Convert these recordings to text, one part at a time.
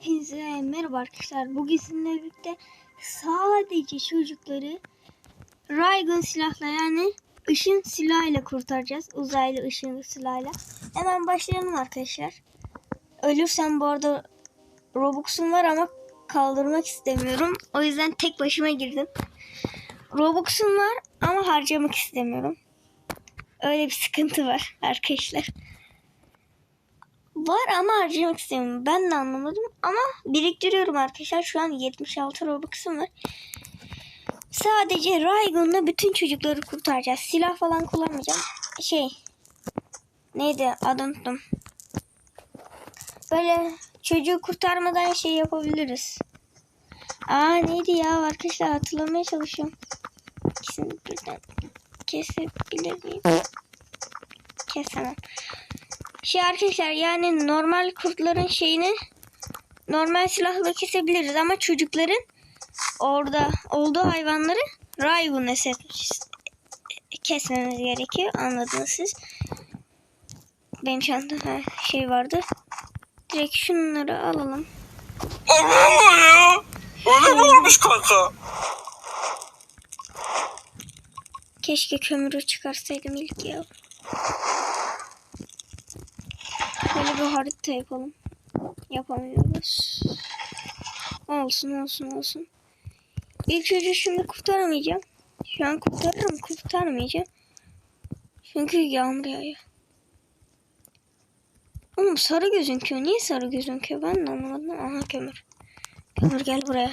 Hepinize merhaba arkadaşlar. Bugün sizinle birlikte sadece çocukları Raygun silahla yani ışın silahıyla kurtaracağız. Uzaylı ışın silahıyla. Hemen başlayalım arkadaşlar. Ölürsem bu arada Robux'um var ama kaldırmak istemiyorum. O yüzden tek başıma girdim. Robux'um var ama harcamak istemiyorum. Öyle bir sıkıntı var arkadaşlar. Var ama harcamak istemiyorum. Ben de anlamadım ama biriktiriyorum arkadaşlar. Şu an 76 Robux'um var. Sadece Raygun'la bütün çocukları kurtaracağız. Silah falan kullanmayacağım. Şey neydi adını unuttum. Böyle çocuğu kurtarmadan şey yapabiliriz. Aa neydi ya arkadaşlar hatırlamaya çalışıyorum. İkisini birden kesebilir miyim? Kesemem. Şey arkadaşlar yani normal kurtların şeyini normal silahla kesebiliriz ama çocukların orada olduğu hayvanları Raygun'la kesmemiz gerekiyor. Anladınız siz. Benim ha, şey vardı. Direkt şunları alalım. Allah ya. Öyle mi olmuş kanka? Keşke kömürü çıkarsaydım ilk ya. Böyle bir harita yapalım. Yapamıyoruz. Olsun olsun olsun. İlk çocuğu şimdi kurtaramayacağım. Şu an kurtarırım kurtarmayacağım. Çünkü yağmur yağıyor. Oğlum sarı gözüküyor. Niye sarı gözüküyor? Ben de anlamadım. Aha kömür. Kömür gel buraya.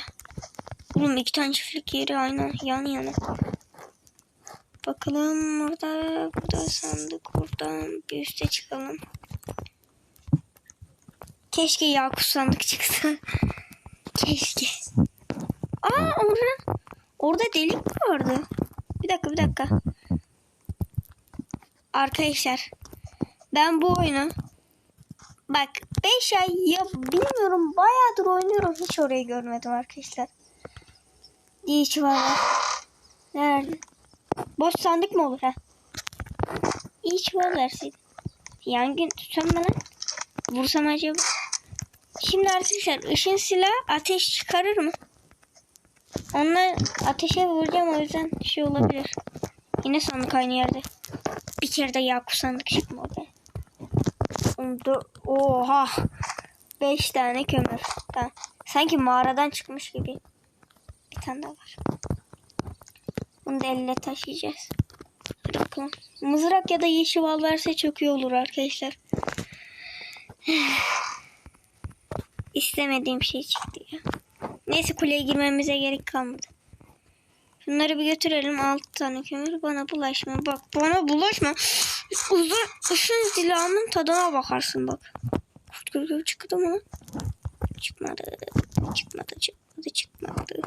Oğlum iki tane çiftlik yeri aynı yan yana. Bakalım burada burada sandık buradan bir üste çıkalım. Keşke Yakup sandık çıksa. Keşke. Aa orada orada delik mi vardı? Bir dakika bir dakika. Arkadaşlar ben bu oyunu bak 5 ay ya bilmiyorum bayağıdır oynuyorum hiç orayı görmedim arkadaşlar. Hiç var. Nerede? Boş sandık mı olur ha? İyi çuval verseydin. Yangın tutsam bana. Vursam acaba. Şimdi arkadaşlar ışın silah ateş çıkarır mı? Onunla ateşe vuracağım o yüzden şey olabilir. Yine sandık aynı yerde. Bir kere de Yakup sandık çıkmadı. Oha. Beş tane kömür. Tamam. Sanki mağaradan çıkmış gibi. Bir tane daha var. Bunu da elle taşıyacağız. Hadi bakalım. Mızrak ya da yeşil bal verse çok iyi olur arkadaşlar. İstemediğim şey çıktı ya. Neyse kuleye girmemize gerek kalmadı. Şunları bir götürelim. Altı tane kömür. Bana bulaşma. Bak bana bulaşma. Uzun ışın silahımın tadına bakarsın bak. Kurt gürgür çıktı mı? Çıkmadı. Çıkmadı. Çıkmadı. Çıkmadı.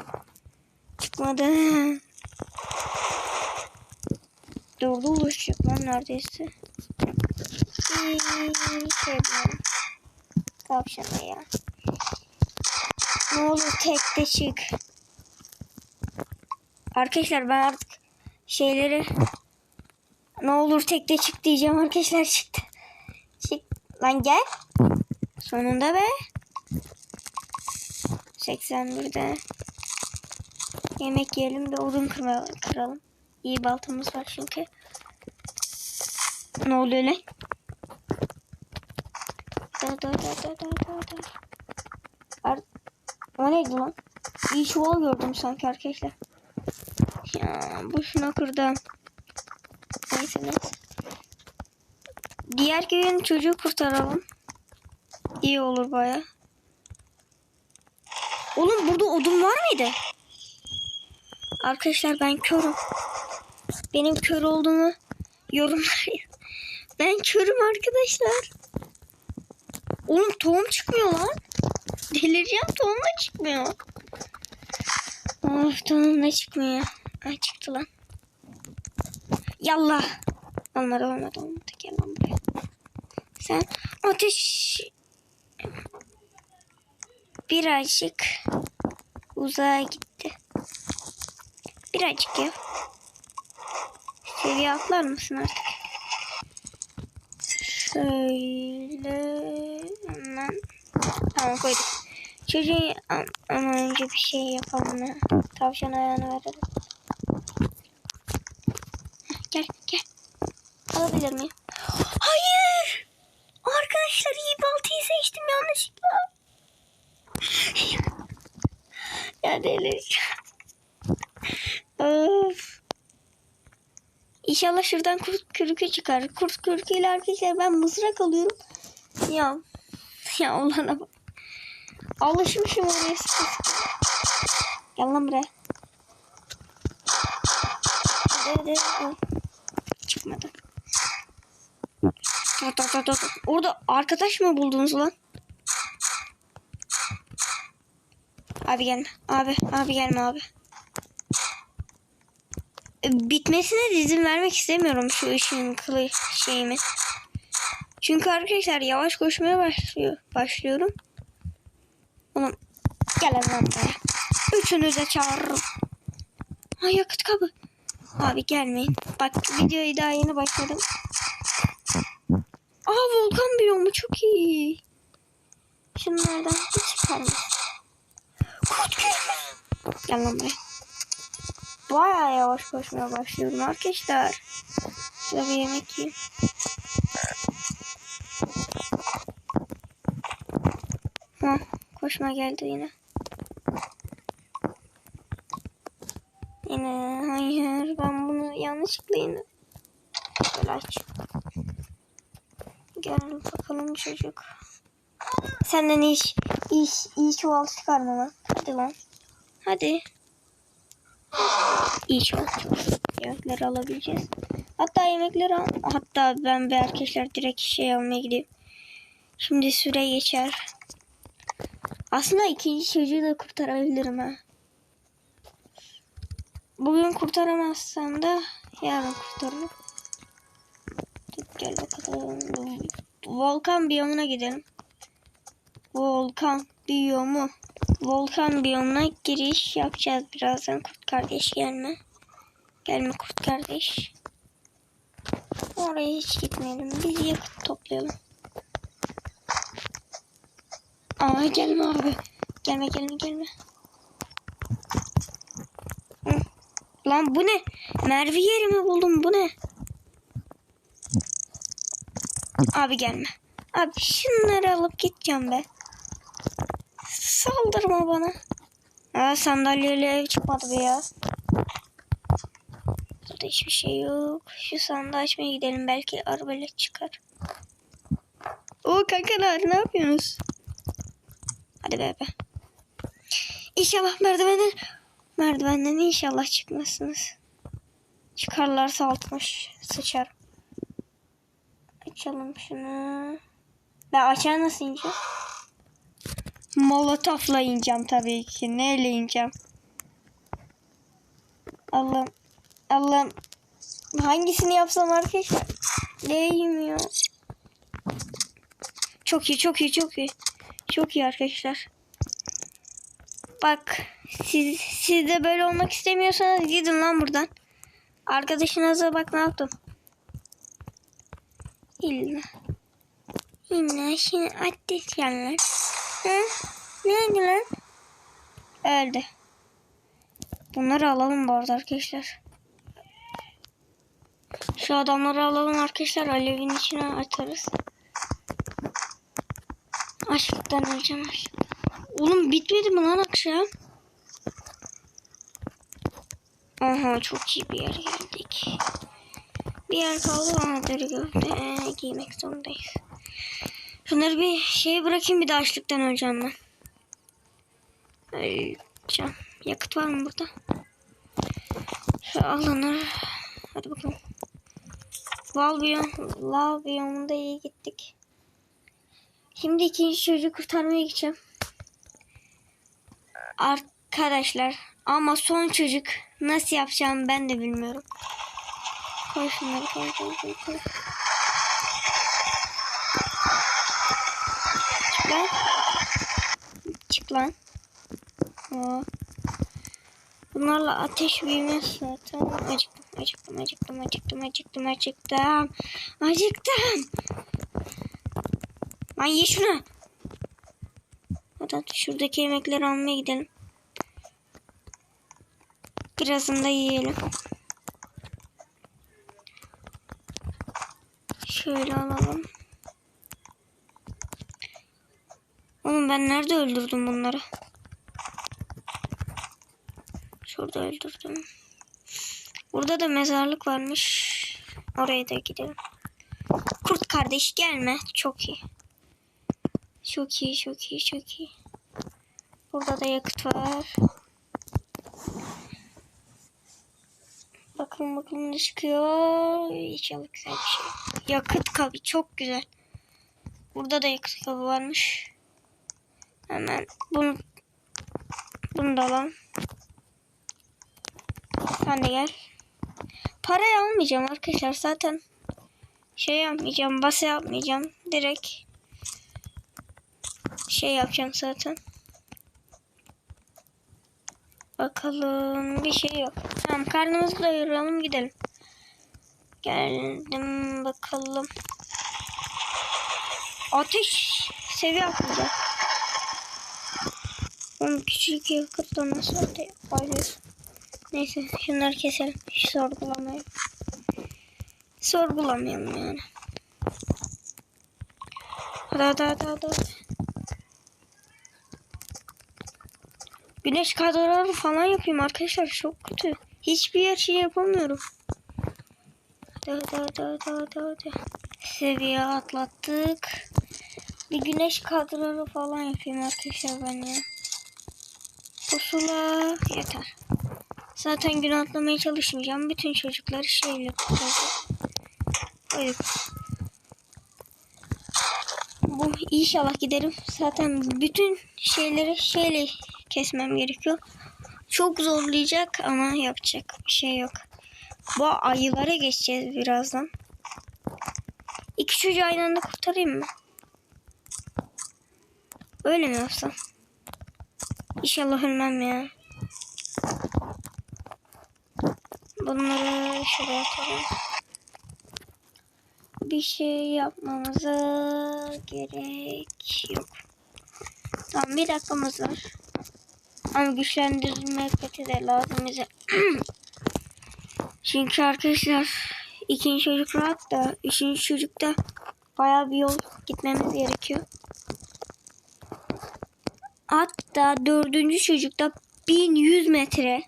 Çıkmadı. Durdu oluşacak lan neredeyse. Şey. Tavşana ya. Ne olur tek de çık. Arkadaşlar ben artık şeyleri ne olur tek de çık diyeceğim arkadaşlar çıktı. Çık lan gel. Sonunda be. 81'de yemek yiyelim de odun kırma, kıralım. İyi baltamız var çünkü. Ne oluyor lan? Da da da da da da da. Ar o neydi lan? İyi çuval gördüm sanki arkadaşlar. Ya boşuna kırdım. Neyse neyse. Diğer köyün çocuğu kurtaralım. İyi olur baya. Oğlum burada odun var mıydı? Arkadaşlar ben körüm. Benim kör olduğumu yorumlar. Ben körüm arkadaşlar. Oğlum tohum çıkmıyor lan. Delireceğim da çıkmıyor. Of da çıkmıyor. Ay çıktı lan. Yallah. Olmadı olmadı olmadı. Gel lan buraya. Sen ateş birazcık uzağa gitti. Birazcık ya. Seviye atlar mısın artık? Şöyle hemen. Tamam koyduk. Çocuğun Am- ama önce bir şey yapalım ya. Tavşan ayağını verelim. Gel gel. Alabilir miyim? Hayır. Arkadaşlar iyi baltayı seçtim yanlışlıkla. ya delireceğim. İnşallah şuradan kurt kürkü çıkar. Kurt kürküyle arkadaşlar ben mızrak alıyorum. Ya. Ya olana bak. Alışmışım oraya. Gel lan buraya. Çıkmadı. Dur, dur, dur, dur. Orada arkadaş mı buldunuz lan? Abi gelme. Abi, abi gelme abi. E, Bitmesine de izin vermek istemiyorum şu ışığın kılı şeyimi. Çünkü arkadaşlar yavaş koşmaya başlıyor, başlıyorum. Oğlum gel lan buraya. Üçünü de çağırırım. Ay yakıt kabı. Abi gelmeyin. Bak videoyu daha yeni başladım. Aa volkan biyomu çok iyi. Şunlardan bir gelme. Gel lan buraya. Bayağı yavaş koşmaya başlıyorum arkadaşlar. Şurada bir yemek yiyeyim. Ha, koşma geldi yine. Yine hayır ben bunu yanlışlıkla yine. Böyle aç. Gel bakalım çocuk. Senden iş iş iyi çuval çıkarma lan. Hadi lan. Hadi. İyi çuval. Yemekleri alabileceğiz. Hatta yemekleri al. Hatta ben bir arkadaşlar direkt şey almaya gideyim. Şimdi süre geçer. Aslında ikinci çocuğu da kurtarabilirim ha. Bugün kurtaramazsam da yarın kurtarırım. Gel bakalım. Volkan biyomuna gidelim. Volkan biyomu. Volkan biyomuna giriş yapacağız birazdan. Kurt kardeş gelme. Gelme kurt kardeş. Oraya hiç gitmeyelim. Biz yakıt toplayalım. Aa gelme abi. Gelme gelme gelme. Lan bu ne? Merve yerimi buldum bu ne? Abi gelme. Abi şunları alıp gideceğim be. Saldırma bana. Aa sandalyeyle ev çıkmadı be ya. Burada hiçbir şey yok. Şu sandığı açmaya gidelim. Belki arbalet çıkar. O kankalar ne yapıyorsunuz? Hadi be be. İnşallah merdivenden merdivenden inşallah çıkmazsınız. Çıkarlarsa altıma sıçarım. Açalım şunu. Ben aşağı nasıl ineceğim? Molotofla ineceğim tabii ki. Neyle ineceğim? Allah'ım. Allah'ım. Hangisini yapsam arkadaşlar? Değmiyor. Çok iyi, çok iyi, çok iyi. Çok iyi arkadaşlar. Bak siz, siz de böyle olmak istemiyorsanız gidin lan buradan. Arkadaşınıza bak ne yaptım. İlla. İlla şimdi ateş yanlar. Ha? Ne oldu lan? Öldü. Bunları alalım bu arada arkadaşlar. Şu adamları alalım arkadaşlar. Alevin içine atarız. Açlıktan öleceğim. Oğlum bitmedi mi lan akşam? Aha çok iyi bir yer geldik. Bir yer kaldı deri gördü. Ee, giymek zorundayız. Şunları bir şeye bırakayım bir de açlıktan öleceğim ben. Öleceğim. Yakıt var mı burada? Şu alınır. Hadi bakalım. Val biyom, lav biyomunda iyi gittik. Şimdi ikinci çocuğu kurtarmaya gideceğim. Arkadaşlar ama son çocuk nasıl yapacağım ben de bilmiyorum. Koy şunları koy koy koy koy. Çık lan. Çık lan. Aa. Bunlarla ateş büyümez zaten. Acıktım, acıktım, acıktım, acıktım, acıktım, acıktım. Acıktım. Lan ye şunu. Hadi hadi. Şuradaki yemekleri almaya gidelim. Birazını da yiyelim. Şöyle alalım. Oğlum ben nerede öldürdüm bunları? Şurada öldürdüm. Burada da mezarlık varmış. Oraya da gidelim. Kurt kardeş gelme. Çok iyi. Çok iyi, çok iyi, çok iyi. Burada da yakıt var. Bakın bakın ne çıkıyor. İnşallah güzel bir şey. Yakıt kabı çok güzel. Burada da yakıt kabı varmış. Hemen bunu bunu da alalım. Sen de gel. Parayı almayacağım arkadaşlar zaten. Şey yapmayacağım, bası yapmayacağım. Direkt şey yapacağım zaten. Bakalım bir şey yok. Tamam karnımızı doyuralım gidelim. Geldim bakalım. Ateş seviye atlayacak. Oğlum küçük yakıtla nasıl ateş? Neyse şunları keselim. Hiç sorgulamayalım. Sorgulamayalım yani. Hadi hadi hadi hadi. Güneş kadroları falan yapayım arkadaşlar çok kötü. Hiçbir şey yapamıyorum. Hadi hadi hadi hadi hadi. Seviye atlattık. Bir güneş kadroları falan yapayım arkadaşlar ben ya. Pusula yeter. Zaten gün atlamaya çalışmayacağım. Bütün çocukları şeyle kurtaracağım. Öyle. Bu inşallah giderim. Zaten bütün şeyleri şeyle kesmem gerekiyor. Çok zorlayacak ama yapacak bir şey yok. Bu ayılara geçeceğiz birazdan. İki çocuğu aynı anda kurtarayım mı? Öyle mi yapsam? İnşallah ölmem ya. Bunları şuraya atalım. Bir şey yapmamıza gerek yok. Tamam bir dakikamız var. Ama güçlendirme peti de lazım bize. Çünkü arkadaşlar ikinci çocuk rahat da üçüncü çocukta bayağı bir yol gitmemiz gerekiyor. Hatta dördüncü çocukta 1100 metre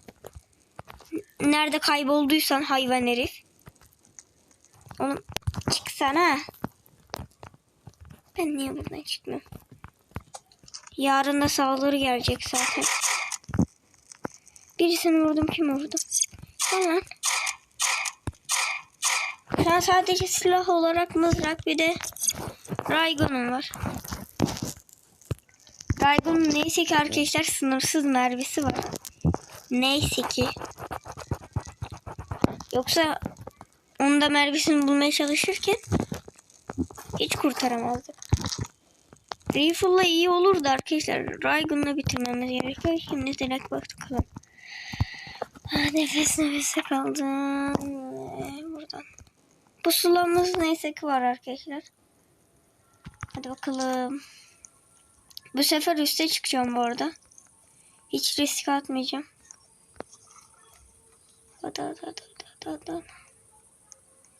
nerede kaybolduysan hayvan herif. Oğlum çıksana. Ben niye buradan çıkmıyorum? Yarın da saldırı gelecek zaten. Birisini vurdum kim vurdu? Gel lan. Şu an sadece silah olarak mızrak bir de Raygon'um var. Raygon'un neyse ki arkadaşlar sınırsız mermisi var. Neyse ki. Yoksa onda mermisini bulmaya çalışırken hiç kurtaramazdık. Rifle'la iyi olurdu arkadaşlar. Raygun'la bitirmemiz gerekiyor. Şimdi direkt bakalım. Nefes nefese kaldım. Buradan. Pusulamız neyse ki var arkadaşlar. Hadi bakalım. Bu sefer üste çıkacağım bu arada. Hiç risk atmayacağım. Hadi hadi hadi hadi. hadi.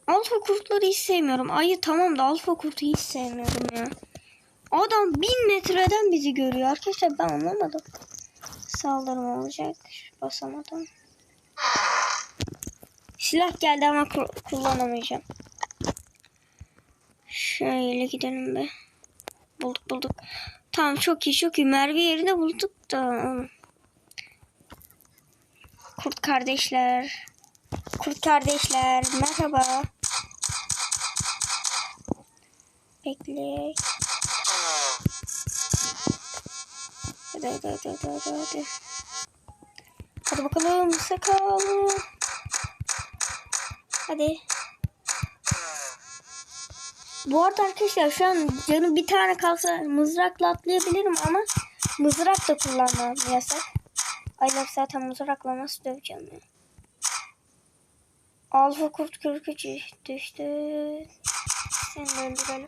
Alfa kurtları hiç sevmiyorum. Ayı tamam da alfa kurtu hiç sevmiyorum ya. Adam bin metreden bizi görüyor. Arkadaşlar ben anlamadım. Saldırım olacak. Basamadım. Silah geldi ama ku- kullanamayacağım. Şöyle gidelim be. Bulduk bulduk. Tamam çok iyi çok iyi. Merve yerine bulduk da. Kurt kardeşler. Kurt kardeşler merhaba. Bekle. Hadi hadi hadi hadi hadi hadi. Bakalım sakalım. Hadi. Bu arada arkadaşlar şu an canım bir tane kalsa mızrakla atlayabilirim ama mızrak da kullanmam yasak. Aylar zaten mızrakla nasıl döveceğim ya. Alfa kurt 43 düştü. Seni de öldürelim.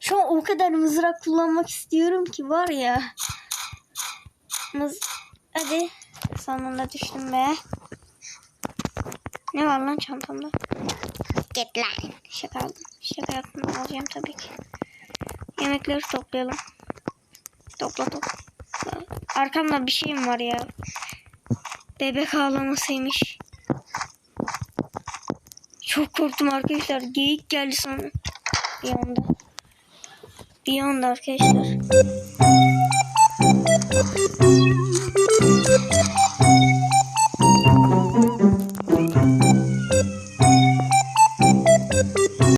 Şu an o kadar mızrak kullanmak istiyorum ki var ya. Mız... Hadi. Sonunda düştüm be. Ne var lan çantamda? Git lan. Şaka. Şaka yaptım. Alacağım tabii ki. Yemekleri toplayalım. Topla topla. Arkamda bir şeyim var ya. Bebek ağlamasıymış. Çok korktum arkadaşlar. Geyik geldi sonra. Bir anda. Bir anda arkadaşlar.